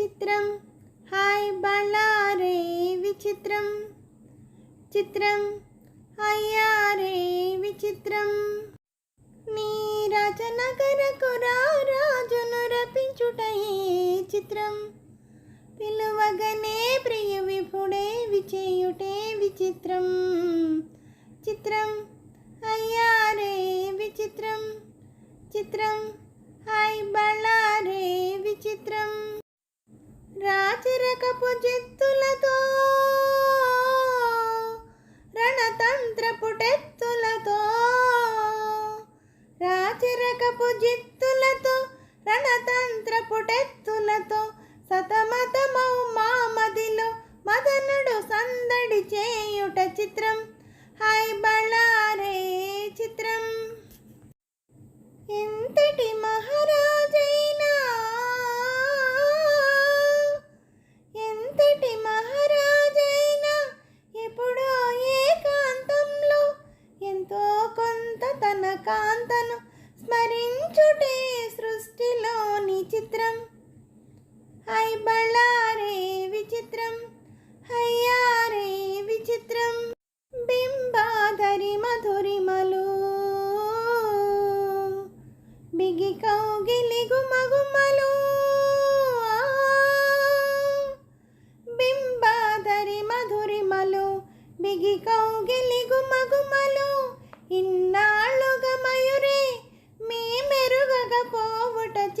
చిత్రం. హాయ్ బళ్ళారే విచిత్రం. చిత్రం. అయ్యారే విచిత్రం. నీ రాజనగరకు రాజును రపించుటయే చిత్రం. పిలువగనే ప్రియ విభుడే విచేయుటే విచిత్రం. చిత్రం. అయ్యారే విచిత్రం. చిత్రం. హాయ్ బళ్ళారే విచిత్రం. రాచరకపు జెత్తులతో రణతంత్ర పుటెత్తులతో రాచరకపు జిత్తులతో రణతంత్ర పుటెత్తులతో సతమతమౌ మామదిలో మదనుడు సందడి చేయుట చిత్రం. హై బళారే చిత్రం. ఎంతటి స్మరించుటే సృష్టిలోని చిత్రం. హై బళ్ళారే విచిత్రం హయ్యారే విచిత్రం. బింబాధరి మధురిమలు. బిగి కౌగిలి గుమగుమలు బింబాధరి మధురిమలు. బిగి కౌగిలి గుమగుమలు ఇన్నాళ్ళుగా టచ్